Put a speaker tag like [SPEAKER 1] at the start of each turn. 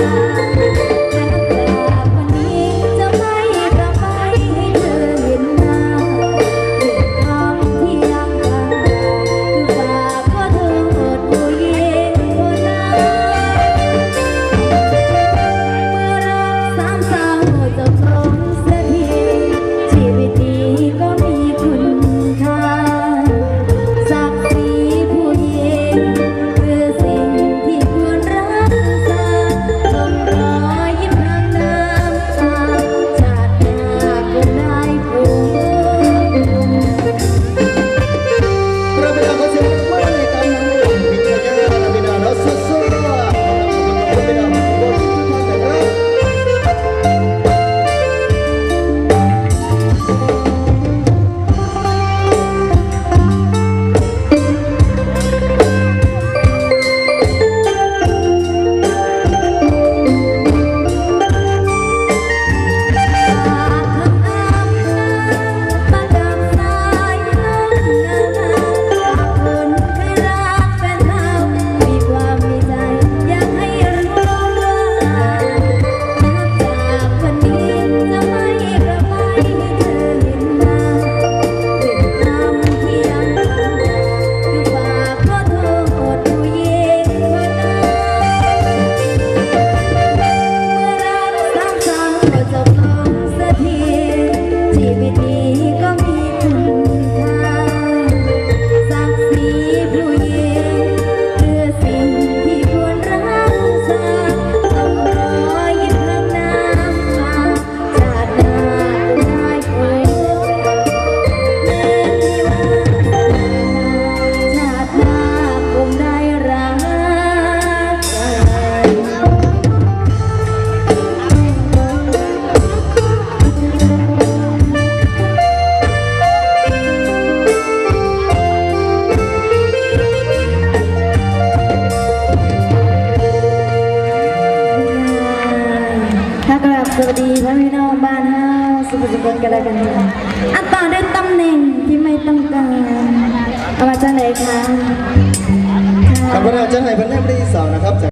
[SPEAKER 1] thank you. วัสดีพ่อพี่น้องบ้านเฮาสุขสุขกันแล้วกันค่ะอันต่อด้วยตำแหน่งที่ไม่ต้องการเอามาจากไหนคะ
[SPEAKER 2] คำพระราชให้พันแนบที่สองนะครับ